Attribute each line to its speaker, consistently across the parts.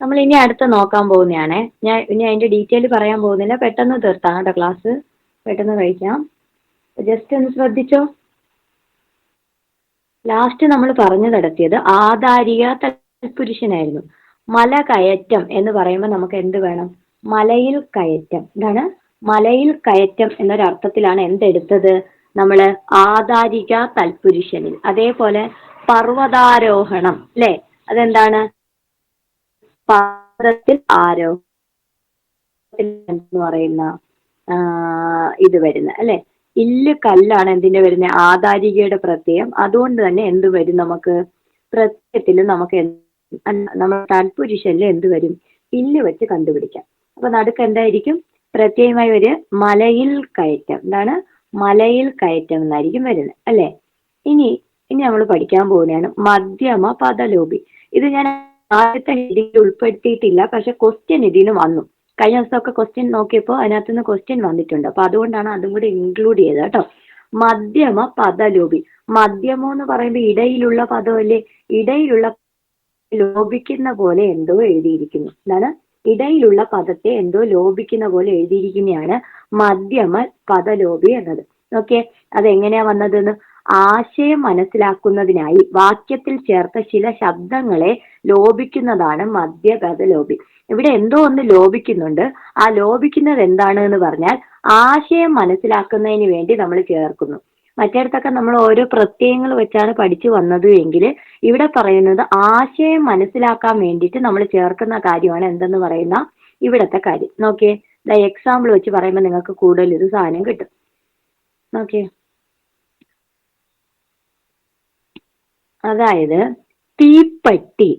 Speaker 1: നമ്മൾ ഇനി അടുത്ത നോക്കാൻ പോകുന്നതാണേ ഞാൻ ഇനി അതിന്റെ ഡീറ്റെയിൽ പറയാൻ പോകുന്നില്ല. പെട്ടെന്ന് തീർത്താണ് കേട്ടോ ക്ലാസ് പെട്ടെന്ന് കഴിക്കാം. ജസ്റ്റ് ഒന്ന് ശ്രദ്ധിച്ചോ? ലാസ്റ്റ് നമ്മൾ പറഞ്ഞു നടത്തിയത് ആധാരിക തൽപുരുഷനായിരുന്നു മല കയറ്റം എന്ന് പറയുമ്പോൾ നമുക്ക് എന്ത് വേണം? മലയിൽ കയറ്റം. എന്താണ് മലയിൽ കയറ്റം എന്നൊരർത്ഥത്തിലാണ് എന്തെടുത്തത് നമ്മൾ ആധാരിക തൽപുരുഷനിൽ. അതേപോലെ പർവതാരോഹണം. അല്ലേ? അതെന്താണ്? പാദത്തിൽ ആരോ എന്ന് പറയുന്ന ഇത് വരുന്നത് അല്ലെ? ഇല്ല് കല്ലാണ് എന്തിന്റെ വരുന്നത് ആധാരികയുടെ പ്രത്യയം. അതുകൊണ്ട് തന്നെ എന്ത് വരും നമുക്ക്? പ്രത്യയത്തിൽ നമുക്ക് നമ്മൾ തൽപുരുഷനിൽ എന്ത് വരും? ഇല്ല് വെച്ച് കണ്ടുപിടിക്കാം. അപ്പൊ നടുക്ക് എന്തായിരിക്കും? പ്രത്യയമായി ഒരു മലയിൽ കയറ്റം. എന്താണ്? മലയിൽ കയറ്റം എന്നായിരിക്കും വരുന്നത് അല്ലെ? ഇനി ഇനി നമ്മൾ പഠിക്കാൻ പോകുന്നതാണ് മധ്യമ പദലോപി ഇത് ഞാൻ ആദ്യത്തെ ഹെഡിങ്ങിൽ ഉൾപ്പെടുത്തിയിട്ടില്ല. പക്ഷെ ക്വസ്റ്റ്യൻ ഇതിന് വന്നു. കഴിഞ്ഞ ദിവസമൊക്കെ ക്വസ്റ്റ്യൻ നോക്കിയപ്പോൾ അതിനകത്ത് നിന്ന് ക്വസ്റ്റ്യൻ വന്നിട്ടുണ്ട്. അപ്പൊ അതുകൊണ്ടാണ് അതും കൂടി ഇൻക്ലൂഡ് ചെയ്തത് കേട്ടോ. മധ്യമ പദലോപി മധ്യമോ എന്ന് പറയുമ്പോൾ ഇടയിലുള്ള പദമല്ലേ ഇടയിലുള്ള ലോപിക്കുന്ന പോലെ എന്തോ എഴുതിയിരിക്കുന്നു. എന്താണ്? ഇടയിലുള്ള പദത്തെ എന്തോ ലോപിക്കുന്ന പോലെ എഴുതിയിരിക്കുന്നതാണ് മധ്യമ പദലോപി എന്നത്. ഓക്കെ അതെങ്ങനെയാ വന്നതെന്ന്? ആശയം മനസ്സിലാക്കുന്നതിനായി വാക്യത്തിൽ ചേർത്ത ചില ശബ്ദങ്ങളെ ലോപിക്കുന്നതാണ് മധ്യപദലോപി ഇവിടെ എന്തോ ഒന്ന് ലോപിക്കുന്നുണ്ട്. ആ ലോപിക്കുന്നത് എന്താണ് എന്ന് പറഞ്ഞാൽ ആശയം മനസ്സിലാക്കുന്നതിന് വേണ്ടി നമ്മൾ ചേർക്കുന്നു. മറ്റേടത്തൊക്കെ നമ്മൾ ഓരോ പ്രത്യയങ്ങൾ വെച്ചാണ് പഠിച്ചു വന്നത് എങ്കിൽ ഇവിടെ പറയുന്നത് ആശയം മനസ്സിലാക്കാൻ വേണ്ടിയിട്ട് നമ്മൾ ചേർക്കുന്ന കാര്യമാണ് എന്തെന്ന് പറയുന്ന ഇവിടത്തെ കാര്യം. നോക്കിയേ എക്സാമ്പിൾ വെച്ച് പറയുമ്പോൾ നിങ്ങൾക്ക് കൂടുതൽ ഇത് സാധനം കിട്ടും. നോക്കിയേ. അതായത് തീപ്പെട്ടി.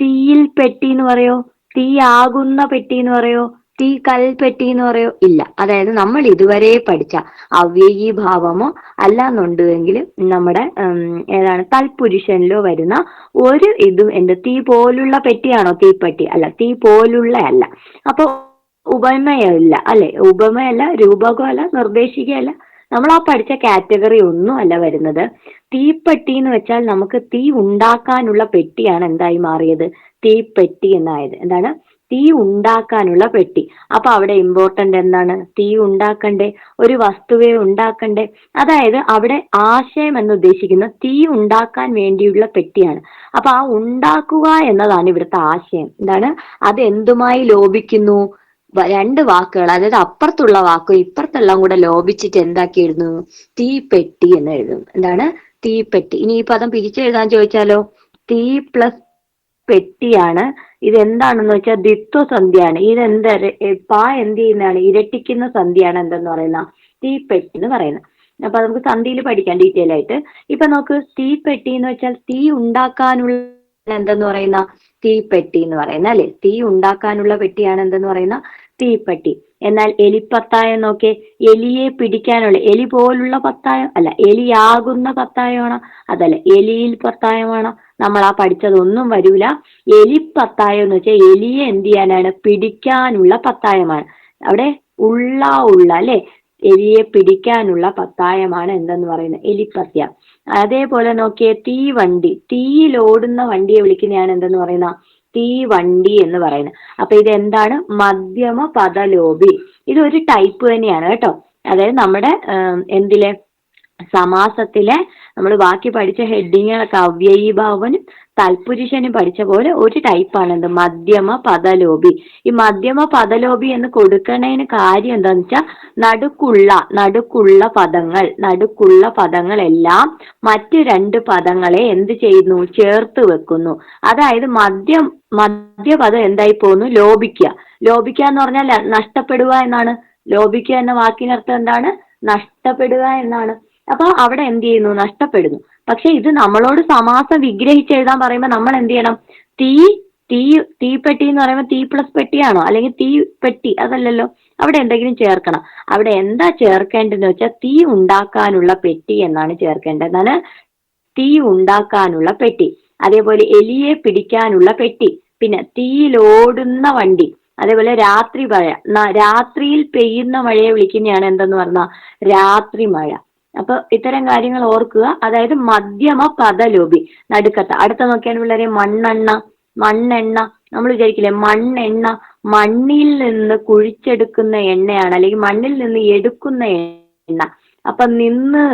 Speaker 1: തീയിൽ പെട്ടി എന്ന് പറയോ? തീ ആകുന്ന പെട്ടി എന്ന് പറയോ? തീ കൽപ്പെട്ടി എന്ന് പറയോ? ഇല്ല. അതായത് നമ്മൾ ഇതുവരെ പഠിച്ച അവ്യയീ ഭാവമോ അല്ലാന്നുണ്ടെങ്കിൽ നമ്മുടെ ഏതാണ് തൽപുരുഷനിലോ വരുന്ന ഒരു ഇതും എന്ത്? തീ പോലുള്ള പെട്ടിയാണോ തീപ്പെട്ടി? അല്ല തീ പോലുള്ള അല്ല. അപ്പൊ ഉപമയല്ല അല്ലെ? ഉപമയല്ല രൂപകമല്ല നിർദ്ദേശികയല്ല. നമ്മൾ ആ പഠിച്ച കാറ്റഗറി ഒന്നും അല്ല വരുന്നത്. തീപ്പെട്ടി എന്ന് വെച്ചാൽ നമുക്ക് തീ ഉണ്ടാക്കാനുള്ള പെട്ടിയാണ് എന്തായി മാറിയത്? തീപ്പെട്ടി എന്നായത്. എന്താണ്? തീ ഉണ്ടാക്കാനുള്ള പെട്ടി. അപ്പൊ അവിടെ ഇമ്പോർട്ടന്റ് എന്താണ്? തീ ഉണ്ടാക്കണ്ടേ? ഒരു വസ്തുവെ ഉണ്ടാക്കണ്ടേ? അതായത് അവിടെ ആശയം എന്ന് ഉദ്ദേശിക്കുന്ന തീ ഉണ്ടാക്കാൻ വേണ്ടിയുള്ള പെട്ടിയാണ്. അപ്പൊ ആ ഉണ്ടാക്കുക എന്നതാണ് ഇവിടുത്തെ ആശയം. എന്താണ്? അത് എന്തുമായി ലോപിക്കുന്നു? രണ്ട് വാക്കുകൾ അതായത് അപ്പുറത്തുള്ള വാക്കും ഇപ്പുറത്തെല്ലാം കൂടെ ലോപിച്ചിട്ട് എന്താക്കി എഴുതുന്നു തീപ്പെട്ടി എന്ന് എഴുതും എന്താണ്? തീപ്പെട്ടി. ഇനി ഈ പദം പിരിച്ചെഴുതാൻ ചോദിച്ചാലോ? തീ പ്ലസ് പെട്ടിയാണ്. ഇത് എന്താണെന്ന് വെച്ചാൽ ദ്വിത്വ സന്ധ്യയാണ് എന്താ പാ എന്ത് ചെയ്യുന്നതാണ്? ഇരട്ടിക്കുന്ന സന്ധ്യയാണ് എന്തെന്ന് പറയുന്ന? തീപ്പെട്ടി എന്ന് പറയുന്നത്. അപ്പൊ നമുക്ക് സന്ധിയിൽ പഠിക്കാം ഡീറ്റെയിൽ ആയിട്ട്. ഇപ്പൊ നമുക്ക് തീപ്പെട്ടി എന്ന് വെച്ചാൽ തീ ഉണ്ടാക്കാനുള്ള എന്തെന്ന് പറയുന്ന? തീപ്പെട്ടി എന്ന് പറയുന്ന അല്ലെ? തീ ഉണ്ടാക്കാനുള്ള പെട്ടിയാണ് എന്തെന്ന് പറയുന്ന? തീപ്പെട്ടി. എന്നാൽ എലിപ്പത്തായം നോക്കി. എലിയെ പിടിക്കാനുള്ള എലി പോലുള്ള പത്തായം അല്ല എലിയാകുന്ന പത്തായമാണോ? അതല്ല എലിയിൽ പത്തായമാണോ? നമ്മൾ ആ പഠിച്ചതൊന്നും വരൂല. എലിപ്പത്തായം എന്ന് വെച്ചാൽ എലിയെ എന്ത് ചെയ്യാനാണ്? പിടിക്കാനുള്ള പത്തായമാണ്. അവിടെ ഉള്ള ഉള്ള അല്ലെ? എലിയെ പിടിക്കാനുള്ള പത്തായമാണ് എന്തെന്ന് പറയുന്നത്? എലിപ്പത്യം അതേപോലെ നോക്കിയേ തീവണ്ടി. തീയിലോടുന്ന വണ്ടിയെ വിളിക്കുന്നതാണ് എന്തെന്ന് പറയുന്ന? തീവണ്ടി എന്ന് പറയുന്നത്. അപ്പൊ ഇത് എന്താണ് മധ്യമ പദലോപി ഇത് ഒരു ടൈപ്പ് തന്നെയാണ് കേട്ടോ. അതായത് നമ്മുടെ എന്തിലെ? സമാസത്തിലെ നമ്മൾ ബാക്കി പഠിച്ച ഹെഡിങ്ങുകളൊക്കെ അവ്യയീഭാവനും തൽപുരുഷനും പഠിച്ച പോലെ ഒരു ടൈപ്പാണ് എന്ത്? മധ്യമ പദലോപി ഈ മധ്യമ പദലോപി എന്ന് കൊടുക്കണതിന് കാര്യം എന്താന്ന് വെച്ചാൽ നടുക്കുള്ള നടുക്കുള്ള പദങ്ങൾ നടുക്കുള്ള പദങ്ങളെല്ലാം മറ്റു രണ്ട് പദങ്ങളെ എന്ത് ചെയ്യുന്നു? ചേർത്ത് വെക്കുന്നു. അതായത് മദ്യം മധ്യപദം എന്തായി പോകുന്നു ലോപിക്കുക ലോപിക്കുക എന്ന് പറഞ്ഞാൽ നഷ്ടപ്പെടുക എന്നാണ്. ലോപിക്കുക എന്ന വാക്കിനർത്ഥം എന്താണ്? നഷ്ടപ്പെടുക എന്നാണ്. അപ്പൊ അവിടെ എന്ത് ചെയ്യുന്നു? നഷ്ടപ്പെടുന്നു. പക്ഷെ ഇത് നമ്മളോട് സമാസം വിഗ്രഹിച്ച് എഴുതാൻ പറയുമ്പോൾ നമ്മൾ എന്ത് ചെയ്യണം? തീ തീ തീപ്പെട്ടി എന്ന് പറയുമ്പോൾ തീ പ്ലസ് പെട്ടിയാണോ? അല്ലെങ്കിൽ തീ പെട്ടി അതല്ലല്ലോ. അവിടെ എന്തെങ്കിലും ചേർക്കണം. അവിടെ എന്താ ചേർക്കേണ്ടതെന്ന് വെച്ചാൽ തീ ഉണ്ടാക്കാനുള്ള പെട്ടി എന്നാണ് ചേർക്കേണ്ടത്. എന്നാണ്? തീ ഉണ്ടാക്കാനുള്ള പെട്ടി. അതേപോലെ എലിയെ പിടിക്കാനുള്ള പെട്ടി. പിന്നെ തീയിലോടുന്ന വണ്ടി. അതേപോലെ രാത്രി മഴ. രാത്രിയിൽ പെയ്യുന്ന മഴയെ വിളിക്കുന്നതാണ് എന്തെന്ന് പറഞ്ഞാൽ രാത്രി മഴ. അപ്പൊ ഇത്തരം കാര്യങ്ങൾ ഓർക്കുക. അതായത് മധ്യമ പദലോപി നടുക്കത്ത്. അടുത്ത നോക്കിയാണ് പിള്ളേരെ മണ്ണെണ്ണ മണ്ണെണ്ണ. നമ്മൾ വിചാരിക്കില്ലേ മണ്ണെണ്ണ മണ്ണിൽ നിന്ന് കുഴിച്ചെടുക്കുന്ന എണ്ണയാണ് അല്ലെങ്കിൽ മണ്ണിൽ നിന്ന് എടുക്കുന്ന എണ്ണ. അപ്പൊ നിന്ന്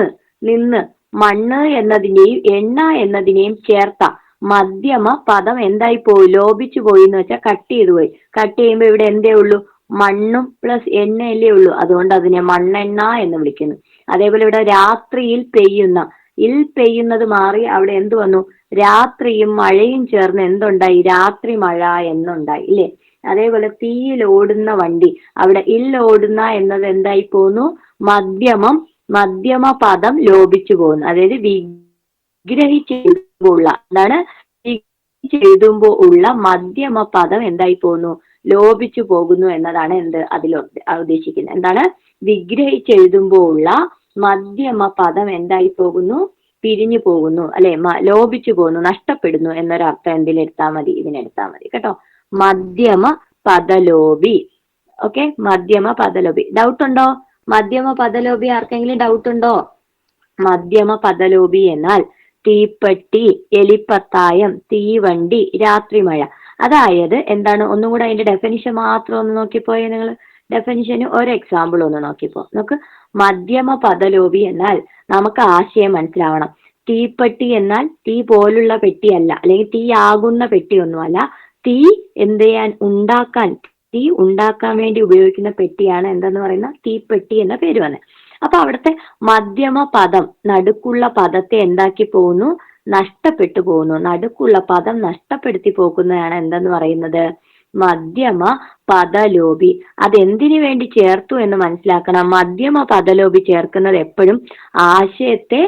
Speaker 1: നിന്ന് മണ്ണ് എന്നതിനെയും എണ്ണ എന്നതിനെയും ചേർത്ത. മധ്യമ പദം എന്തായി പോയി ലോപിച്ചു പോയി എന്ന് വെച്ചാൽ കട്ട് ചെയ്തു പോയി. കട്ട് ചെയ്യുമ്പോൾ ഇവിടെ എന്തേ ഉള്ളൂ? മണ്ണും പ്ലസ് എണ്ണയല്ലേ ഉള്ളൂ. അതുകൊണ്ട് അതിനെ മണ്ണെണ്ണ എന്ന് വിളിക്കുന്നു. അതേപോലെ ഇവിടെ രാത്രിയിൽ പെയ്യുന്ന ഇൽ പെയ്യുന്നത് മാറി അവിടെ എന്ത് വന്നു? രാത്രിയും മഴയും ചേർന്ന് എന്തുണ്ടായി? രാത്രി മഴ എന്നുണ്ടായി ഇല്ലേ? അതേപോലെ തീയിൽ ഓടുന്ന വണ്ടി അവിടെ ഇൽ ഓടുന്ന എന്നത് എന്തായി പോന്നു? മധ്യമം മധ്യമ പദം ലോപിച്ചു പോകുന്നു അതായത് വിഗ്രഹിച്ചെഴുതുമ്പോൾ ഉള്ള എന്താണ് വിഗ്രഹിച്ചെഴുതുമ്പോൾ ഉള്ള മധ്യമ പദം എന്തായി പോകുന്നു ലോപിച്ചു പോകുന്നു എന്നതാണ് എന്ത് അതിൽ ഉദ്ദേശിക്കുന്നത്. എന്താണ്? വിഗ്രഹിച്ചെഴുതുമ്പോൾ ഉള്ള മധ്യമ പദം എന്തായി പോകുന്നു? പിരിഞ്ഞു പോകുന്നു അല്ലെ? ലോപിച്ചു പോകുന്നു നഷ്ടപ്പെടുന്നു എന്നൊരർത്ഥം എന്തിലെടുത്താൽ മതി? ഇതിനെടുത്താൽ മതി കേട്ടോ? മധ്യമ പദലോപി. ഓക്കെ? മധ്യമ പദലോപി. ഡൗട്ട് ഉണ്ടോ മധ്യമ പദലോപി ആർക്കെങ്കിലും ഡൗട്ട് ഉണ്ടോ മധ്യമ പദലോപി എന്നാൽ തീപ്പെട്ടി എലിപ്പത്തായം തീവണ്ടി രാത്രിമഴ. അതായത് എന്താണ്? ഒന്നും കൂടെ അതിന്റെ ഡെഫിനിഷൻ മാത്രം ഒന്ന് നോക്കിപ്പോയേ നിങ്ങൾ. ഡെഫിനിഷന് ഒരു എക്സാമ്പിൾ ഒന്ന് നോക്കിപ്പോ. നമുക്ക് മധ്യമ പദലോപി എന്നാൽ നമുക്ക് ആശയം മനസ്സിലാവണം. തീപ്പെട്ടി എന്നാൽ തീ പോലുള്ള പെട്ടിയല്ല. അല്ലെങ്കിൽ തീ ആകുന്ന പെട്ടിയൊന്നുമല്ല. തീ എന്ത് ചെയ്യാൻ ഉണ്ടാക്കാൻ തീ ഉണ്ടാക്കാൻ വേണ്ടി ഉപയോഗിക്കുന്ന പെട്ടിയാണ് എന്തെന്ന് പറയുന്ന തീപ്പെട്ടി എന്ന പേര് വന്നത് അപ്പൊ അവിടുത്തെ മധ്യമ പദം നടുക്കുള്ള പദത്തെ എന്താക്കി പോകുന്നു? നഷ്ടപ്പെട്ടു പോകുന്നു. നടുക്കുള്ള പദം നഷ്ടപ്പെടുത്തി പോകുന്നതാണ് എന്തെന്ന് പറയുന്നത്? മധ്യമ പദലോപി അതെന്തിനു വേണ്ടി ചേർത്തു എന്ന് മനസ്സിലാക്കണം. മധ്യമ പദലോപി ചേർക്കുന്നത് എപ്പോഴും ആശയത്തെ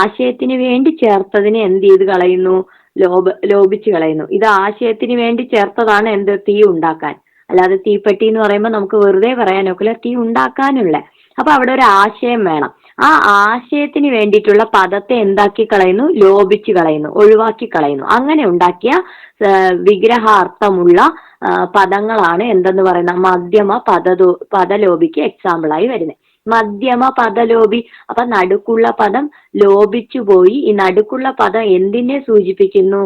Speaker 1: ആശയത്തിന് വേണ്ടി ചേർത്തതിനെ എന്ത് ചെയ്ത് കളയുന്നു? ലോപ ലോപിച്ച് കളയുന്നു. ഇത് ആശയത്തിന് വേണ്ടി ചേർത്തതാണ് എന്ത്? തീ ഉണ്ടാക്കാൻ. അല്ലാതെ തീപ്പെട്ടി എന്ന് പറയുമ്പോൾ നമുക്ക് വെറുതെ പറയാനൊക്കില്ല. തീ ഉണ്ടാക്കാനുള്ള. അപ്പൊ അവിടെ ഒരു ആശയം വേണം. ആ ആശയത്തിന് വേണ്ടിയിട്ടുള്ള പദത്തെ എന്താക്കി കളയുന്നു? ലോപിച്ച് കളയുന്നു ഒഴിവാക്കി കളയുന്നു. അങ്ങനെ ഉണ്ടാക്കിയ വിഗ്രഹാർത്ഥമുള്ള പദങ്ങളാണ് എന്തെന്ന് പറയുന്ന മധ്യമ പദതോ പദലോപിക്ക് എക്സാമ്പിളായി വരുന്നത് മധ്യമ പദലോപി അപ്പൊ നടുക്കുള്ള പദം ലോപിച്ചു പോയി. ഈ നടുക്കുള്ള പദം എന്തിനെ സൂചിപ്പിക്കുന്നു?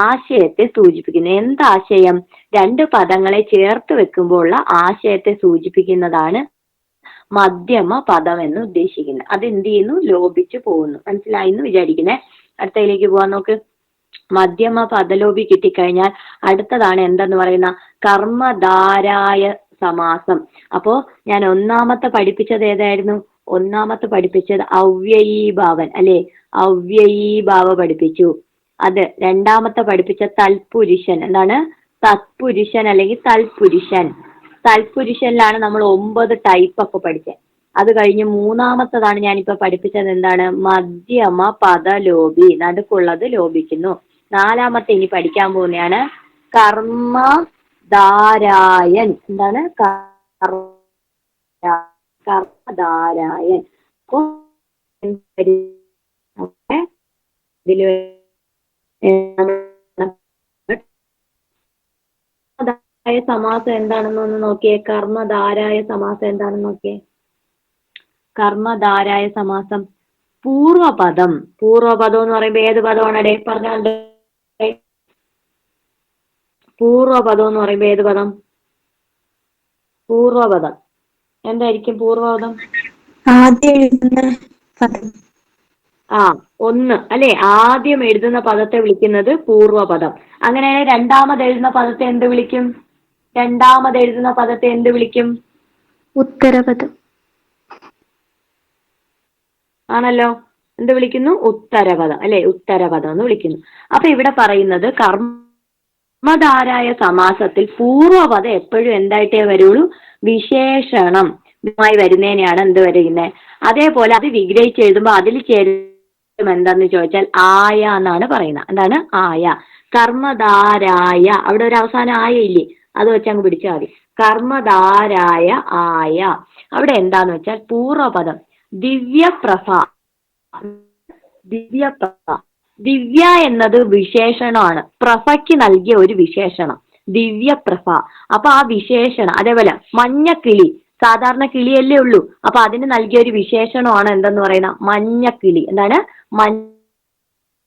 Speaker 1: ആശയത്തെ സൂചിപ്പിക്കുന്നു. എന്താശയം? രണ്ട് പദങ്ങളെ ചേർത്ത് വെക്കുമ്പോൾ ഉള്ള ആശയത്തെ സൂചിപ്പിക്കുന്നതാണ് മധ്യമ പദം എന്ന് ഉദ്ദേശിക്കുന്നത് അത് എന്ത് ചെയ്യുന്നു ലോപിച്ചു പോകുന്നു. മനസ്സിലായി എന്ന് വിചാരിക്കുന്നേ. അടുത്തതിലേക്ക് പോവാൻ നോക്ക്. മധ്യമ പദലോപി കിട്ടിക്കഴിഞ്ഞാൽ അടുത്തതാണ് എന്തെന്ന് പറയുന്ന കർമ്മധാരായ സമാസം. അപ്പോ ഞാൻ ഒന്നാമത്തെ പഠിപ്പിച്ചത് ഏതായിരുന്നു? ഒന്നാമത്തെ പഠിപ്പിച്ചത് അവ്യയീഭാവൻ അല്ലെ? അവ്യയീഭാവ പഠിപ്പിച്ചു. അത് രണ്ടാമത്തെ പഠിപ്പിച്ച തൽപുരുഷൻ. എന്താണ്? തത്പുരുഷൻ അല്ലെങ്കിൽ തൽപുരുഷൻ. തൽപുരുഷനിലാണ് നമ്മൾ ഒമ്പത് ടൈപ്പ് ഒക്കെ പഠിച്ചത്. അത് കഴിഞ്ഞ് മൂന്നാമത്തതാണ് ഞാനിപ്പോ പഠിപ്പിച്ചത് എന്താണ്? മധ്യമ പദലോപി നടുക്കുള്ളത് ലോപിക്കുന്നു നാലാമത്തെ ഇനി പഠിക്കാൻ പോകുന്നതാണ് കർമ്മ ധാരായൻ. എന്താണ്? കർമ്മധാരായൻ. അപ്പോ ധാരായ സമാസം എന്താണെന്ന് ഒന്ന് നോക്കിയേ. കർമ്മധാരായ സമാസം എന്താണെന്ന് നോക്കിയേ. കർമ്മധാരായ സമാസം. പൂർവപദം. പൂർവപദം എന്ന് പറയുമ്പോ ഏത് പദമാണ്? അടേ പറഞ്ഞാണ്ട് പൂർവപദം എന്ന് പറയുമ്പോ ഏത് പദം? പൂർവപദം. എന്തായിരിക്കും പൂർവപദം?
Speaker 2: ആദ്യം എഴുതുന്ന പദം.
Speaker 1: ആ ഒന്ന്. അല്ലെ? ആദ്യം എഴുതുന്ന പദത്തെ വിളിക്കുന്നത് പൂർവപദം. അങ്ങനെ രണ്ടാമത് എഴുതുന്ന പദത്തെ എന്ത് വിളിക്കും? രണ്ടാമത് എഴുതുന്ന പദത്തെ എന്ത് വിളിക്കും?
Speaker 2: ഉത്തരപദം.
Speaker 1: ആണല്ലോ. എന്ത് വിളിക്കുന്നു? ഉത്തരപദം. അല്ലെ? ഉത്തരപദം എന്ന് വിളിക്കുന്നു. അപ്പൊ ഇവിടെ പറയുന്നത് കർമ്മധാരായ സമാസത്തിൽ പൂർവപദം എപ്പോഴും എന്തായിട്ടേ വരുള്ളൂ? വിശേഷണം മായി വരുന്നതിനെയാണ് എന്ത് വരുന്നത് അതേപോലെ അത് വിഗ്രഹിച്ച് എഴുതുമ്പോൾ അതിൽ ചേരും എന്താന്ന് ചോദിച്ചാൽ ആയ എന്നാണ് പറയുന്നത്. എന്താണ്? ആയ. കർമ്മധാരായ. അവിടെ ഒരു അവസാനം ആയ ഇല്ലേ? അത് വെച്ചങ്ങ് പിടിച്ചാൽ മതി. കർമ്മധാരായ ആയ. അവിടെ എന്താന്ന് വെച്ചാൽ പൂർവപദം. ദിവ്യപ്രഭ. ദിവ്യപ്രഭ. ദിവ്യ എന്നത് വിശേഷണമാണ്. പ്രഭയ്ക്ക് നൽകിയ ഒരു വിശേഷണം. ദിവ്യപ്രഭ. അപ്പൊ ആ വിശേഷണം അതേപോലെ മഞ്ഞക്കിളി സാധാരണ കിളിയല്ലേ ഉള്ളൂ. അപ്പൊ അതിന് നൽകിയ ഒരു വിശേഷണമാണ് എന്തെന്ന് പറയുന്ന മഞ്ഞക്കിളി. എന്താണ്? മഞ്ഞ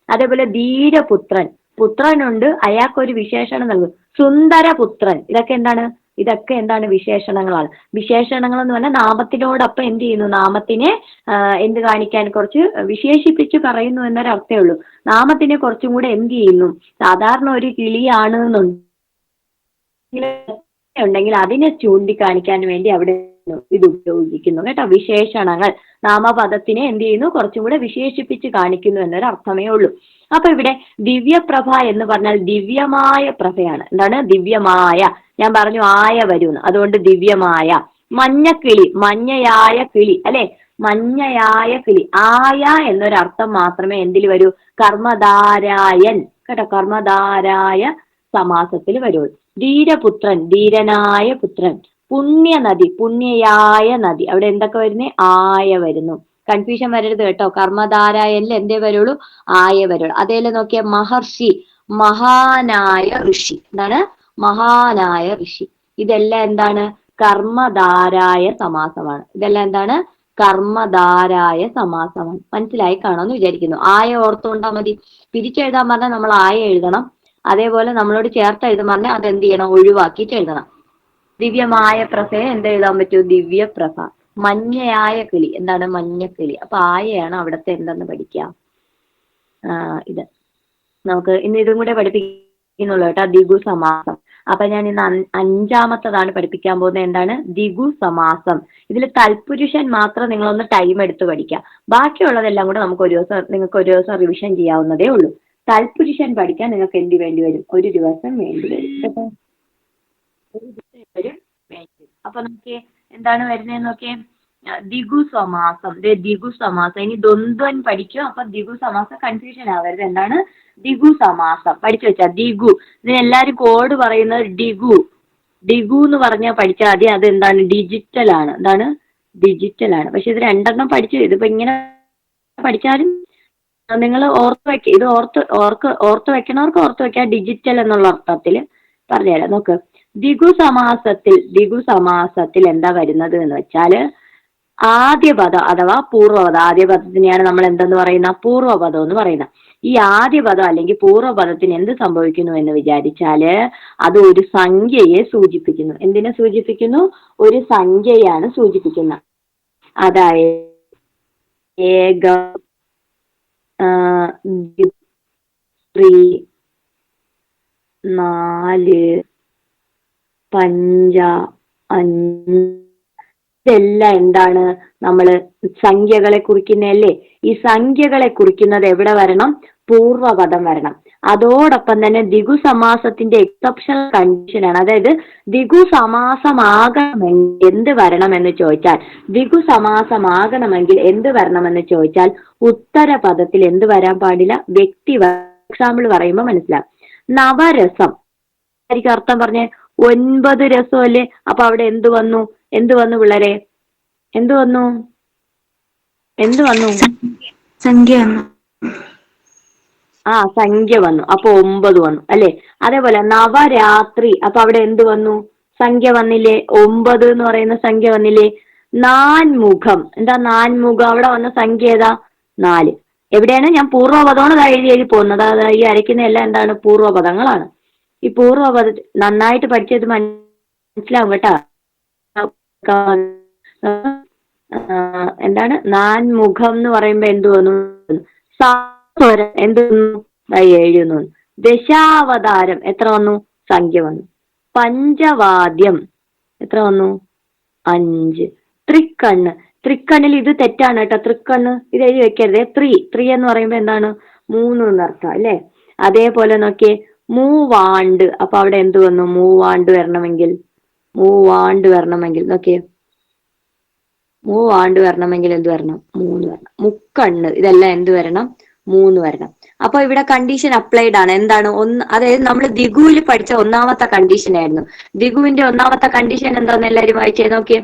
Speaker 1: അതേപോലെ ധീരപുത്രൻ. പുത്രനുണ്ട് അയാൾക്കൊരു വിശേഷണം നൽകും. സുന്ദരപുത്രൻ ഇതൊക്കെ എന്താണ്? ഇതൊക്കെ എന്താണ് വിശേഷണങ്ങളാണ്. വിശേഷണങ്ങൾ എന്ന് പറഞ്ഞാൽ നാമത്തിനോടൊപ്പം എന്ത് ചെയ്യുന്നു? നാമത്തിനെ എന്ത് കാണിക്കാൻ കുറച്ച് വിശേഷിപ്പിച്ച് പറയുന്നു എന്നൊരർത്ഥേ ഉള്ളൂ. നാമത്തിനെ കുറച്ചും കൂടെ എന്ത് ചെയ്യുന്നു? സാധാരണ ഒരു കിളിയാണ് ഉണ്ടെങ്കിൽ അതിനെ ചൂണ്ടിക്കാണിക്കാൻ വേണ്ടി അവിടെ ഇത് ഉപയോഗിക്കുന്നു. കേട്ടോ വിശേഷണങ്ങൾ. നാമപദത്തിനെ എന്ത് ചെയ്യുന്നു? കുറച്ചും കൂടെ വിശേഷിപ്പിച്ച് കാണിക്കുന്നു എന്നൊരു അർത്ഥമേ ഉള്ളൂ. അപ്പൊ ഇവിടെ ദിവ്യപ്രഭ എന്ന് പറഞ്ഞാൽ ദിവ്യമായ പ്രഭയാണ്. എന്താണ്? ദിവ്യമായ. ഞാൻ പറഞ്ഞു ആയ വരുന്നു. അതുകൊണ്ട് ദിവ്യമായ. മഞ്ഞക്കിളി മഞ്ഞയായ കിളി അല്ലെ? മഞ്ഞയായ കിളി. ആയ എന്നൊരർത്ഥം മാത്രമേ എന്തിൽ വരൂ? കർമ്മധാരായൻ. കേട്ടോ? കർമ്മധാരായ സമാസത്തിൽ വരുള്ളൂ. ധീരപുത്രൻ ധീരനായ പുത്രൻ. പുണ്യനദി പുണ്യയായ നദി. അവിടെ എന്തൊക്കെ വരുന്നേ? ആയ വരുന്നു. കൺഫ്യൂഷൻ വരരുത് കേട്ടോ. കർമ്മധാരായനിൽ എന്തേ വരുള്ളൂ? ആയ വരുള്ളൂ. അതേലെ നോക്കിയ മഹർഷി മഹാനായ ഋഷി. എന്താണ്? മഹാനായ ഋഷി. ഇതെല്ലാം എന്താണ്? കർമ്മധാരായ സമാസമാണ്. ഇതെല്ലാം എന്താണ്? കർമ്മധാരായ സമാസമാണ്. മനസ്സിലായി കാണുമെന്ന് വിചാരിക്കുന്നു. ആയ ഓർത്തുകൊണ്ടാ മതി. പിരിച്ചെഴുതാൻ പറഞ്ഞാൽ നമ്മൾ ആയ എഴുതണം. അതേപോലെ നമ്മളോട് ചേർത്ത് എഴുതാൻ പറഞ്ഞാൽ അത് എന്ത് ചെയ്യണം? ഒഴിവാക്കിയിട്ട് എഴുതണം. ദിവ്യമായ പ്രസയെ എന്ത് എഴുതാൻ പറ്റൂ? ദിവ്യപ്രഭ മഞ്ഞയായ കിളി. എന്താണ് മഞ്ഞക്കിളി അപ്പൊ ആയയാണ് അവിടുത്തെ എന്തെന്ന് പഠിക്കാം? ഇത്. നമുക്ക് ഇന്ന് ഇതും കൂടെ പഠിപ്പിക്കുന്നുള്ളൂ കേട്ടോ. ദിഗു സമാസം. അപ്പൊ ഞാൻ ഇന്ന് അഞ്ചാമത്തതാണ് പഠിപ്പിക്കാൻ പോകുന്നത്. എന്താണ്? ദിഗു സമാസം. ഇതിൽ തൽപുരുഷൻ മാത്രം നിങ്ങളൊന്ന് ടൈം എടുത്ത് പഠിക്കാം. ബാക്കിയുള്ളതെല്ലാം കൂടെ നമുക്ക് ഒരു ദിവസം നിങ്ങൾക്ക് ഒരു ദിവസം റിവിഷൻ ചെയ്യാവുന്നതേ ഉള്ളൂ. തൽപുരുഷൻ പഠിക്കാൻ നിങ്ങൾക്ക് എന്ത് വേണ്ടി വരും? ഒരു ദിവസം വേണ്ടി ഒരു ദിവസം വരും. അപ്പൊ നോക്കിയേ എന്താണ് വരുന്നത് നോക്കിയേ? ദിഗു സമാസം. ദിഗു സമാസം. ഇനി ദ്വന്ദ്വൻ പഠിക്കും. അപ്പൊ ദിഗു സമാസം കൺഫ്യൂഷൻ ആവരുത്. എന്താണ്? ദിഗു സമാസം. പഠിച്ചു വെച്ചാ ദിഗു. ഇതിനെല്ലാരും കോഡ് പറയുന്നത് ഡിഗു ഡിഗു എന്ന് പറഞ്ഞാൽ പഠിച്ചാൽ മതി. അത് എന്താണ്? ഡിജിറ്റൽ ആണ്. എന്താണ്? ഡിജിറ്റൽ ആണ്. പക്ഷെ ഇത് രണ്ടെണ്ണം പഠിച്ചു. ഇതിപ്പോ ഇങ്ങനെ പഠിച്ചാലും നിങ്ങൾ ഓർത്ത് വെക്ക. ഇത് ഓർത്ത് ഓർക്ക് ഓർത്ത് വെക്കണവർക്ക് ഓർത്ത് വെക്കാം. ഡിജിറ്റൽ എന്നുള്ള അർത്ഥത്തിൽ പറഞ്ഞുതരാം. നോക്ക്. ദിഗു സമാസത്തിൽ ദിഗു സമാസത്തിൽ എന്താ വരുന്നത് എന്ന് വെച്ചാൽ ആദ്യ പദം അഥവാ പൂർവപദം ആദ്യ പദത്തിനെയാണ് നമ്മൾ എന്തെന്ന് പറയുന്ന? പൂർവപദം എന്ന് പറയുന്നത്. ഈ ആദ്യ പദം അല്ലെങ്കിൽ പൂർവപദത്തിന് എന്ത് സംഭവിക്കുന്നു എന്ന് വിചാരിച്ചാൽ അത് ഒരു സംഖ്യയെ സൂചിപ്പിക്കുന്നു. എന്തിനെ സൂചിപ്പിക്കുന്നു? ഒരു സംഖ്യയാണ് സൂചിപ്പിക്കുന്നത് അതായത് ഏക നാല് പഞ്ച അഞ്ച് ഇതെല്ലാം എന്താണ് നമ്മൾ സംഖ്യകളെ കുറിക്കുന്നതല്ലേ? ഈ സംഖ്യകളെ കുറിക്കുന്നത് എവിടെ വരണം? പൂർവപദം വരണം. അതോടൊപ്പം തന്നെ ദിഗു സമാസത്തിന്റെ എക്സെപ്ഷണൽ കണ്ടീഷനാണ് അതായത് ദിഗു സമാസമാകണമെങ്കിൽ എന്ത് വരണമെന്ന് ചോദിച്ചാൽ ദിഗു സമാസമാകണമെങ്കിൽ എന്ത് വരണമെന്ന് ചോദിച്ചാൽ ഉത്തരപദത്തിൽ എന്ത് വരാൻ പാടില്ല? വ്യക്തി എക്സാമ്പിൾ പറയുമ്പോൾ മനസ്സിലാവും. നവരസം. അർത്ഥം പറഞ്ഞേ. ഒൻപത് രസമല്ലേ? അപ്പൊ അവിടെ എന്ത് വന്നു? എന്ത് വന്നു പിള്ളേരെ? എന്ത് വന്നു? എന്ത് വന്നു?
Speaker 2: സംഖ്യ വന്നു.
Speaker 1: ആ സംഖ്യ വന്നു. അപ്പൊ ഒമ്പത് വന്നു അല്ലെ? അതേപോലെ നവരാത്രി അപ്പൊ അവിടെ എന്ത് വന്നു? സംഖ്യ വന്നില്ലേ? ഒമ്പത് എന്ന് പറയുന്ന സംഖ്യ വന്നില്ലേ? നാൻമുഖം. എന്താ നാൻമുഖം? അവിടെ വന്ന സംഖ്യ ഏതാ? നാല്. എവിടെയാണ്? ഞാൻ പൂർവപദമാണ് എഴുതി എഴുതി പോകുന്നത്. അതായത് ഈ അരയ്ക്കുന്ന എല്ലാം എന്താണ്? പൂർവപദങ്ങളാണ്. ഈ പൂർവപദ നന്നായിട്ട് പഠിച്ചത് മനസ്സിലാവും കേട്ടാ. എന്താണ്? നാൻമുഖം എന്ന് പറയുമ്പോ എന്ത് തോന്നുന്നു സാസ്വരം എന്ത് ഏഴ് എന്ന് വന്നു. ദശാവതാരം എത്ര വന്നു? സംഖ്യ വന്നു. പഞ്ചവാദ്യം എത്ര വന്നു? അഞ്ച്. തൃക്കണ്ണ്. തൃക്കണ്ണിൽ ഇത് തെറ്റാണ് കേട്ടോ. തൃക്കണ്ണ് ഇത് എഴുതി വെക്കരുതേ. ത്രീ. ത്രീ എന്ന് പറയുമ്പോ എന്താണ്? മൂന്ന് എന്നർത്ഥം അല്ലേ? അതേപോലെ നോക്കിയേ. മൂവാണ്ട്. അപ്പൊ അവിടെ എന്ത് വന്നു? മൂവാണ്ട് വരണമെങ്കിൽ മൂവാണ്ട് വരണമെങ്കിൽ നോക്കിയേ. മൂവാണ്ട് വരണമെങ്കിൽ എന്ത് വരണം? മൂന്ന് വരണം. മുക്കണ്ണ്. ഇതെല്ലാം എന്ത് വരണം? മൂന്ന് വരണം. അപ്പൊ ഇവിടെ കണ്ടീഷൻ അപ്ലൈഡ് ആണ്. എന്താണ്? ഒന്ന് അതായത് നമ്മൾ ദിഗുവിൽ പഠിച്ച ഒന്നാമത്തെ കണ്ടീഷൻ ആയിരുന്നു. ദിഗുവിന്റെ ഒന്നാമത്തെ കണ്ടീഷൻ എന്താന്ന് എല്ലാവരും വായിച്ചേ നോക്കിയേ.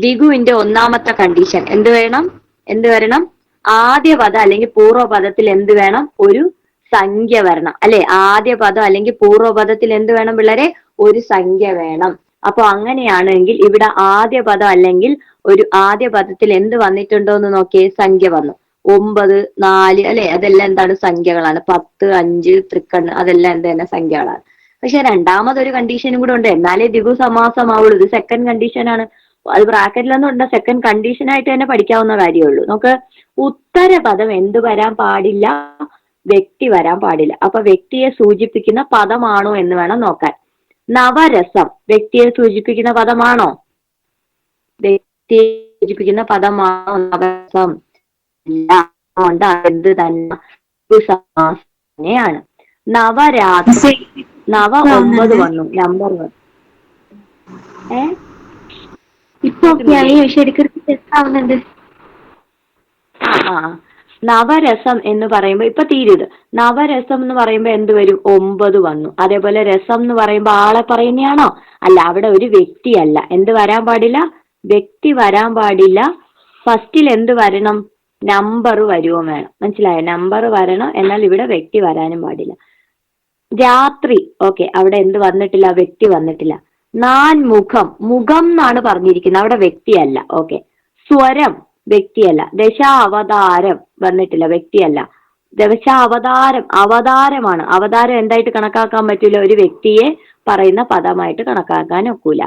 Speaker 1: ദിഗുവിന്റെ ഒന്നാമത്തെ കണ്ടീഷൻ എന്ത് വേണം? എന്ത് വരണം? ആദ്യ പദം അല്ലെങ്കിൽ പൂർവപദത്തിൽ എന്ത് വേണം? ഒരു സംഖ്യ വരണം. അല്ലെ? ആദ്യ പദം അല്ലെങ്കിൽ പൂർവപദത്തിൽ എന്ത് വേണം പിള്ളേരെ? ഒരു സംഖ്യ വേണം. അപ്പൊ അങ്ങനെയാണെങ്കിൽ ഇവിടെ ആദ്യ പദം അല്ലെങ്കിൽ ഒരു ആദ്യ പദത്തിൽ എന്ത് വന്നിട്ടുണ്ടോ എന്ന് നോക്കിയേ സംഖ്യ വന്നു. ഒമ്പത് നാല് അല്ലെ? അതെല്ലാം എന്താണ്? സംഖ്യകളാണ്. പത്ത് അഞ്ച് തൃക്കണ്ണ് അതെല്ലാം എന്ത് തന്നെ? സംഖ്യകളാണ്. പക്ഷെ രണ്ടാമതൊരു കണ്ടീഷനും കൂടെ ഉണ്ട്. എന്നാലേ ദിവ സമാസമാവുള്ളൂ. ഇത് സെക്കൻഡ് കണ്ടീഷനാണ് അത് ബ്രാക്കറ്റിലൊന്നും ഉണ്ട്. സെക്കൻഡ് കണ്ടീഷൻ ആയിട്ട് തന്നെ പഠിക്കാവുന്ന കാര്യമുള്ളൂ നമുക്ക് ഉത്തരപദം എന്ത് വരാൻ പാടില്ല? വ്യക്തി വരാൻ പാടില്ല. അപ്പൊ വ്യക്തിയെ സൂചിപ്പിക്കുന്ന പദമാണോ എന്ന് വേണം നോക്കാൻ. നവരസം വ്യക്തിയെ സൂചിപ്പിക്കുന്ന പദമാണോ? വ്യക്തിയെ സൂചിപ്പിക്കുന്ന പദമാണോ നവരസം? അതുകൊണ്ട് എന്ത് തന്നെ? ആണ് തന്നെയാണ്. നവരാത്രി നവ ഒമ്പത് വന്നു നമ്പർ വൺ ഏ?
Speaker 2: ഇപ്പൊ ആവുന്നുണ്ട്
Speaker 1: ആ. നവരസം എന്ന് പറയുമ്പോൾ ഇപ്പൊ തീരുത് നവരസം എന്ന് പറയുമ്പോൾ എന്ത് വരും? ഒമ്പത് വന്നു. അതേപോലെ രസം എന്ന് പറയുമ്പോൾ ആളെ പറയുന്നതാണോ അല്ല അവിടെ ഒരു വ്യക്തിയല്ല. എന്ത് വരാൻ പാടില്ല? വ്യക്തി വരാൻ പാടില്ല. ഫസ്റ്റിൽ എന്ത് വരണം? നമ്പർ വരുവോ വേണം. മനസ്സിലായോ? നമ്പർ വരണം. എന്നാൽ ഇവിടെ വ്യക്തി വരാനും പാടില്ല. രാത്രി. ഓക്കെ അവിടെ എന്ത് വന്നിട്ടില്ല? വ്യക്തി വന്നിട്ടില്ല. നാൻ മുഖം മുഖം എന്നാണ് പറഞ്ഞിരിക്കുന്നത്. അവിടെ വ്യക്തിയല്ല. ഓക്കെ സ്വരം. വ്യക്തിയല്ല. ദശാവതാരം വന്നിട്ടില്ല വ്യക്തിയല്ല. ദശാവതാരം അവതാരമാണ്. അവതാരം എന്തായിട്ട് കണക്കാക്കാൻ പറ്റില്ല. ഒരു വ്യക്തിയെ പറയുന്ന പദമായിട്ട് കണക്കാക്കാൻ ഒക്കൂല.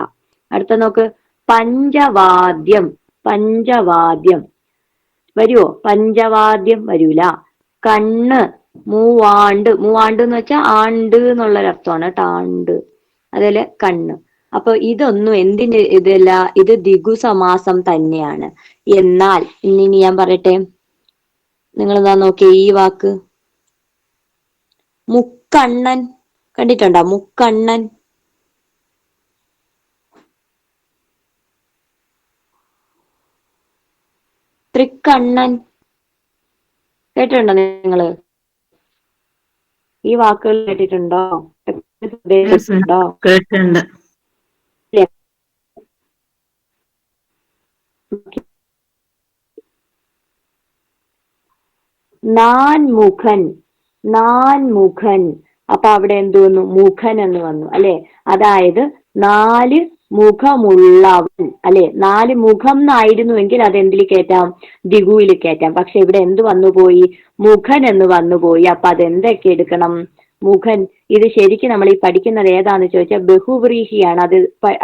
Speaker 1: അടുത്ത നോക്ക്. പഞ്ചവാദ്യം പഞ്ചവാദ്യം. വരുവോ? പഞ്ചവാദ്യം വരൂല. കണ്ണ് മൂവാണ്ട്. മൂവാണ്ട് എന്ന് വെച്ചാൽ ആണ്ട് എന്നുള്ളൊരർത്ഥമാണ് കേട്ടോ ആണ്ട്. അതേപോലെ കണ്ണ്. അപ്പൊ ഇതൊന്നും എന്തിന്റെ ഇതല്ല ഇത് ദിഗു സമാസം തന്നെയാണ്. എന്നാൽ ഇനി ഞാൻ പറയട്ടെ? നിങ്ങൾ എന്താ നോക്കിയേ ഈ വാക്ക്? മുക്കണ്ണൻ. കണ്ടിട്ടുണ്ടോ? മുക്കണ്ണൻ. തൃക്കണ്ണൻ. കേട്ടിട്ടുണ്ടോ നിങ്ങൾ? ഈ വാക്കുകൾ കേട്ടിട്ടുണ്ടോ? കേട്ടിട്ടുണ്ടോ
Speaker 3: കേട്ടിട്ടുണ്ട്
Speaker 1: നാൻമുഖൻ നാൻമുഖൻ. അപ്പൊ അവിടെ എന്ത് വന്നു? മുഖൻ എന്ന് വന്നു അല്ലെ? അതായത് നാല് മുഖമുള്ളവൻ അല്ലെ? നാല് മുഖം എന്നായിരുന്നുവെങ്കിൽ അത് എന്തിൽ കയറ്റാം? ദിഗുവിൽ കയറ്റാം. പക്ഷെ ഇവിടെ എന്ത് വന്നുപോയി മുഖൻ എന്ന് വന്നുപോയി അപ്പൊ അത് എന്തൊക്കെ എടുക്കണം? മുഖൻ. ഇത് ശരിക്കും നമ്മൾ ഈ പഠിക്കുന്നത് ഏതാന്ന് ചോദിച്ചാൽ ബഹുവ്രീഹിയാണ്. അത്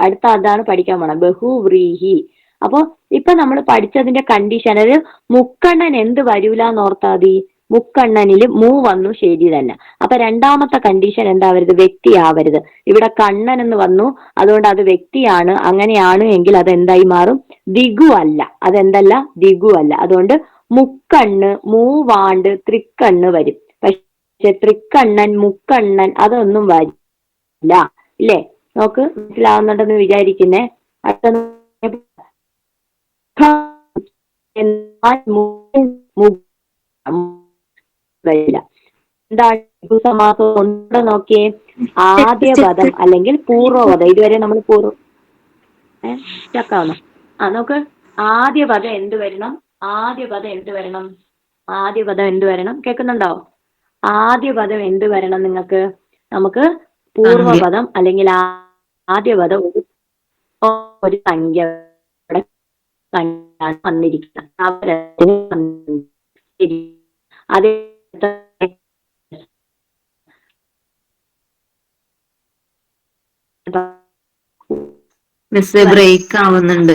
Speaker 1: അടുത്ത അതാണ് പഠിക്കാൻ പോണം ബഹുവ്രീഹി. അപ്പൊ ഇപ്പൊ നമ്മൾ പഠിച്ചതിന്റെ കണ്ടീഷൻ അതായത് മുക്കണ്ണൻ എന്ത് വരൂലെന്ന് ഓർത്താ മതി. മുക്കണ്ണനിൽ മൂ വന്നു ശരി തന്നെ. അപ്പൊ രണ്ടാമത്തെ കണ്ടീഷൻ എന്താവരുത് വ്യക്തിയാവരുത്. ഇവിടെ കണ്ണൻ എന്ന് വന്നു. അതുകൊണ്ട് അത് വ്യക്തിയാണ്. അങ്ങനെയാണ് എങ്കിൽ അത് എന്തായി മാറും? ദിഗു അല്ല. അതെന്തല്ല? ദിഗു അല്ല. അതുകൊണ്ട് മുക്കണ്ണ് മൂവാണ്ട് തൃക്കണ്ണ് വരും. പക്ഷെ തൃക്കണ്ണൻ മുക്കണ്ണൻ അതൊന്നും വരില്ല. ഇല്ലേ? നോക്ക്. മനസ്സിലാവുന്നുണ്ടെന്ന് വിചാരിക്കുന്നേ. അടുത്ത നോക്കിയേ ആദ്യ പദം അല്ലെങ്കിൽ പൂർവപദം ഇതുവരെ നമ്മൾ പൂർവ ഏഹ് ആ നോക്ക്. ആദ്യ പദം എന്ത് വരണം? ആദ്യ പദം എന്ത് വരണം? ആദ്യ പദം എന്ത് വരണം? കേൾക്കുന്നുണ്ടോ ആദ്യ പദം എന്ത് വരണം നിങ്ങൾക്ക്? നമുക്ക് പൂർവപദം അല്ലെങ്കിൽ ആദ്യ പദം ഒരു സംഖ്യ സംഖ്യയാണ് വന്നിരിക്കുന്നത് അവരത്തിന്. ശരി.
Speaker 3: മിസ് ബ്രേക്ക് ആവുന്നുണ്ട്.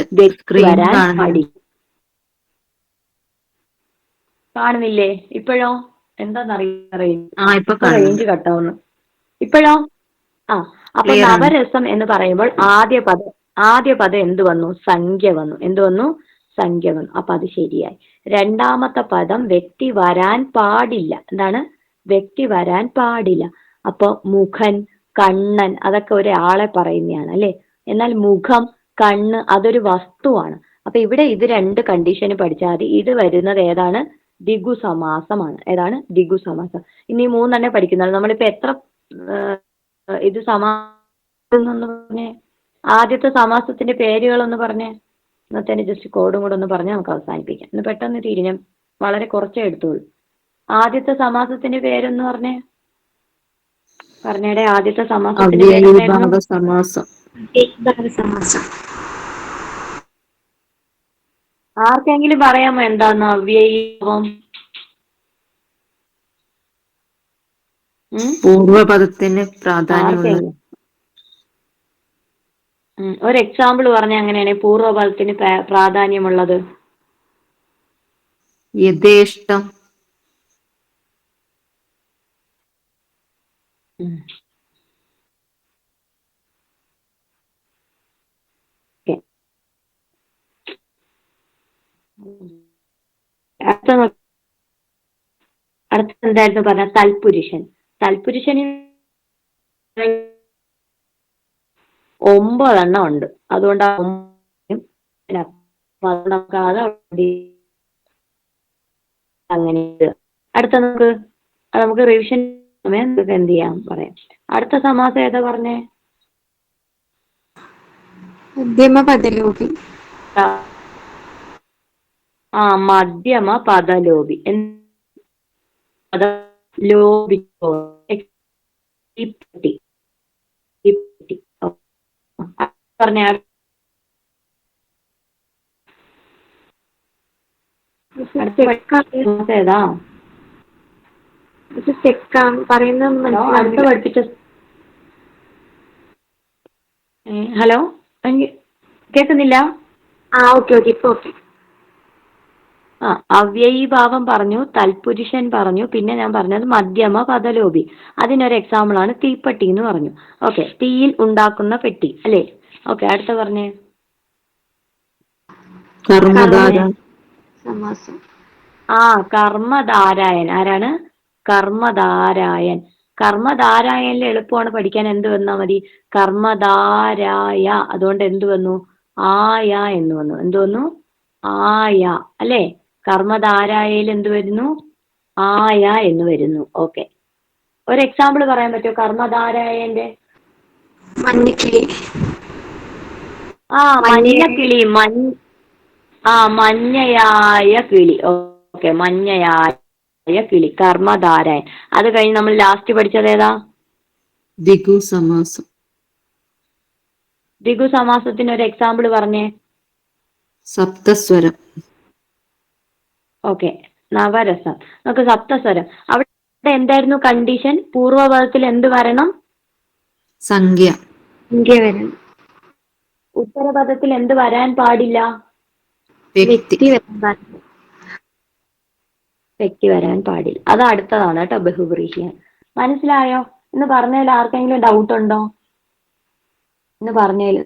Speaker 3: കാണുന്നില്ല.
Speaker 1: ഇപ്പോഴോ? എന്താന്നറിയാം
Speaker 3: ആ ഇപ്പൊ കാണുന്നുണ്ട്
Speaker 1: റേഞ്ച് കട്ടാവുന്നു ഇപ്പോഴോ? ആ അപ്പൊ നവരസം എന്ന് പറയുമ്പോൾ ആദ്യ പദം ആദ്യ പദം എന്ത് വന്നു? സംഖ്യ വന്നു. എന്ത് വന്നു? സംഖ്യ വന്നു. അപ്പൊ അത് ശരിയായി. രണ്ടാമത്തെ പദം വ്യക്തി വരാൻ പാടില്ല. എന്താണ്? വ്യക്തി വരാൻ പാടില്ല. അപ്പൊ മുഖൻ കണ്ണൻ അതൊക്കെ ഒരാളെ പറയുന്നതാണ് അല്ലെ? എന്നാൽ മുഖം കണ്ണ് അതൊരു വസ്തുവാണ്. അപ്പൊ ഇവിടെ ഇത് രണ്ട് കണ്ടീഷന് പഠിച്ചാൽ മതി. ഇത് വരുന്നത് ഏതാണ്? ദിഗു സമാസമാണ് ഏതാണ്? ദിഗു സമാസം ഇനി മൂന്നെണ്ണേ പഠിക്കുന്നുള്ളൂ നമ്മളിപ്പോ എത്ര ഇത് സമാസം ആദ്യത്തെ സമാസത്തിന്റെ പേരുകളൊന്ന് പറഞ്ഞ് ഇന്നത്തെ ജസ്റ്റ് കോഡും കൂടെ ഒന്ന് പറഞ്ഞ് നമുക്ക് അവസാനിപ്പിക്കാം. ഇന്ന് പെട്ടെന്ന് തിരിഞ്ഞ് വളരെ കുറച്ചേ എടുത്തുള്ളൂ. ആദ്യത്തെ സമാസത്തിന്റെ പേരെന്ന് പറഞ്ഞ. പറഞ്ഞേടെ ആദ്യത്തെ സമാസത്തിന്റെ
Speaker 3: സമാസം.
Speaker 1: ആർക്കെങ്കിലും പറയാമോ എന്താന്ന്? അവ്യയീഭാവം
Speaker 3: പൂർവപദത്തിന് പ്രാധാന്യമുള്ള
Speaker 1: ഉം. ഒരു എക്സാമ്പിൾ പറഞ്ഞ അങ്ങനെയാണ് പൂർവഫലത്തിന് പ്രാ- പ്രാധാന്യമുള്ളത്
Speaker 3: യഥേഷ്ടം
Speaker 1: ഉം. ഓക്കേ. അടുത്ത നോ- അടുത്ത എന്തായിരുന്നു പറഞ്ഞ തൽപുരുഷൻ തൽപുരുഷന് ഒമ്പതെണ്ണം ഉണ്ട്. അതുകൊണ്ട് അങ്ങനെ. അടുത്ത നമുക്ക് നമുക്ക് റിവിഷൻ സമയം നമുക്ക് എന്ത് ചെയ്യാം പറയാം. അടുത്ത സമാസം ഏതാ പറഞ്ഞേ?
Speaker 2: മധ്യമ പദലോപി.
Speaker 1: ആ. മധ്യമ പദലോപി. എന്ത് പദ ലോപിക്കോ തീപ്പെട്ടി തീപ്പെട്ടി ഓ. ആ, പറഞ്ഞേ ഇത് ഏതാ?
Speaker 2: ചെക്കാം പറയുന്ന
Speaker 1: ഹലോ കേക്കുന്നില്ല പഠിപ്പിച്ച ഹലോ കേൾക്കുന്നില്ല
Speaker 2: ആ ഓക്കെ ഓക്കെ ഇപ്പൊ ഓക്കെ.
Speaker 1: ആ അവ്യയീഭാവം പറഞ്ഞു തൽപുരുഷൻ പറഞ്ഞു പിന്നെ ഞാൻ പറഞ്ഞത് മധ്യമ പദലോപി. അതിനൊരു എക്സാമ്പിൾ ആണ് തീപ്പെട്ടി എന്ന് പറഞ്ഞു. ഓക്കെ തീയിൽ ഉണ്ടാക്കുന്ന പെട്ടി അല്ലേ? ഓക്കെ അടുത്ത പറഞ്ഞേ.
Speaker 2: സമാസം.
Speaker 1: ആ കർമ്മധാരായൻ. ആരാണ്? കർമ്മധാരായൻ. കർമ്മധാരായനിൽ എളുപ്പമാണ് പഠിക്കാൻ എന്ത് വന്നാ മതി? കർമ്മധാരായ. അതുകൊണ്ട് എന്ത് വന്നു? ആയ എന്ന് വന്നു. എന്ത് വന്നു? ആയ. അല്ലേ? കർമ്മധാരായയിൽ എന്ത് വരുന്നു? ആയ എന്ന് വരുന്നു. ഓക്കെ ഒരു എക്സാമ്പിൾ പറയാൻ പറ്റുമോ? കർമ്മധാരായന്റെ
Speaker 2: മഞ്ഞക്കിളി.
Speaker 1: ആ മഞ്ഞക്കിളി മഞ്ഞ ആ മഞ്ഞയായ കിളി. ഓക്കെ മഞ്ഞയായ കിളി കർമ്മധാരായൻ അത് കഴിഞ്ഞ് നമ്മൾ ലാസ്റ്റ് പഠിച്ചത് ഏതാ?
Speaker 3: ദിഗു സമാസം.
Speaker 1: ദിഗു സമാസത്തിന് ഒരു എക്സാമ്പിൾ പറഞ്ഞേ.
Speaker 3: സപ്തസ്വരം.
Speaker 1: ഓക്കെ നവരസം. നമുക്ക് സപ്തസ്വരം. അവിടെ എന്തായിരുന്നു കണ്ടീഷൻ പൂർവപദത്തിൽ എന്ത് വരണം?
Speaker 3: സംഖ്യ.
Speaker 2: സംഖ്യ വരണം.
Speaker 1: ഉത്തരപദത്തിൽ എന്ത് വരാൻ പാടില്ല?
Speaker 3: വ്യക്തി.
Speaker 1: വ്യക്തി വരാൻ പാടില്ല. അത് അടുത്തതാണ് കേട്ടോ ബഹുബ്രീഹിയാൻ മനസ്സിലായോ? എന്ന് പറഞ്ഞതിൽ ആർക്കെങ്കിലും ഡൗട്ട് ഉണ്ടോ? എന്ന് പറഞ്ഞതിൽ